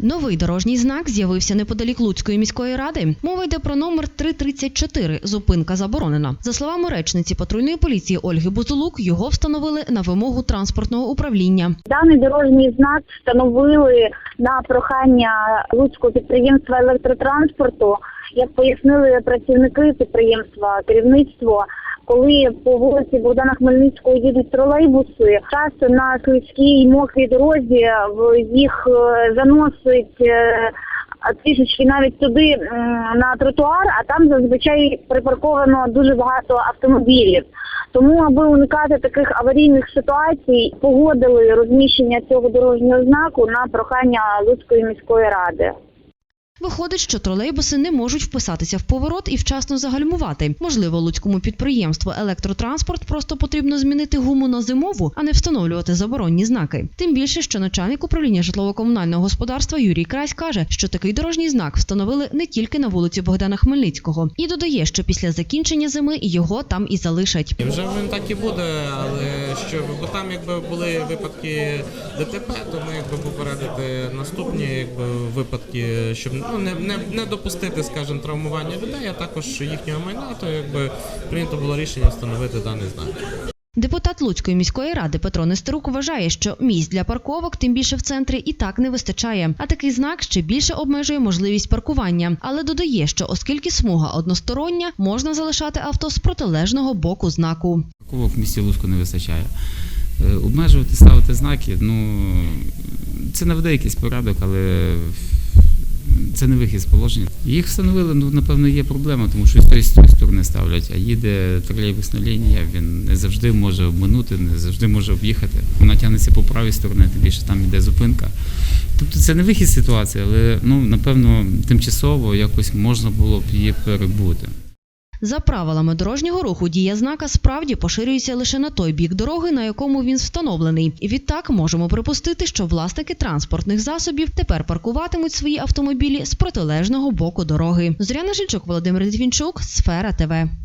Новий дорожній знак з'явився неподалік Луцької міської ради. Мова йде про номер 334 Зупинка заборонена. За словами речниці патрульної поліції Ольги Бузулук, його встановили на вимогу транспортного управління. Даний дорожній знак встановили на прохання Луцького підприємства електротранспорту. Як пояснили працівники підприємства, керівництво, коли по вулиці Богдана Хмельницького їдуть тролейбуси, часто на слизькій мокрій дорозі в їх е, заносить е, трішечки навіть туди на тротуар, а там зазвичай припарковано дуже багато автомобілів. Тому, аби уникати таких аварійних ситуацій, погодили розміщення цього дорожнього знаку на прохання Луцької міської ради. Виходить, що тролейбуси не можуть вписатися в поворот і вчасно загальмувати. Можливо, луцькому підприємству електротранспорт просто потрібно змінити гуму на зимову, а не встановлювати заборонні знаки. Тим більше, що начальник управління житлово-комунального господарства Юрій Крась каже, що такий дорожній знак встановили не тільки на вулиці Богдана Хмельницького, і додає, що після закінчення зими його там і залишать. Вже він так і буде, але що бо там, якби були випадки ДТП, то ми якби попередити наступні якби випадки, щоб ну не, не, не допустити, скажімо, травмування людей, а також їхнього майна, то якби прийнято було рішення встановити даний знак. Депутат Луцької міської ради Петро Нестерук вважає, що місць для парковок, тим більше в центрі, і так не вистачає. А такий знак ще більше обмежує можливість паркування. Але додає, що оскільки смуга одностороння, можна залишати авто з протилежного боку знаку. Парковок в місті Луцьку не вистачає. Е, Обмежувати, ставити знаки, ну це наведе якийсь порядок, але це не вихід з положення. Їх встановили, ну напевно, є проблема, тому що тої з тої сторони ставлять, а їде тролейбусна лінія, він не завжди може обминути, не завжди може об'їхати. Вона тягнеться по правій стороні, тим більше там йде зупинка. Тобто це не вихід ситуації, але ну напевно тимчасово якось можна було б її перебути. За правилами дорожнього руху дія знака справді поширюється лише на той бік дороги, на якому він встановлений. Відтак можемо припустити, що власники транспортних засобів тепер паркуватимуть свої автомобілі з протилежного боку дороги. Зоряна Жильчук, Володимир Літвінчук, Сфера ТВ.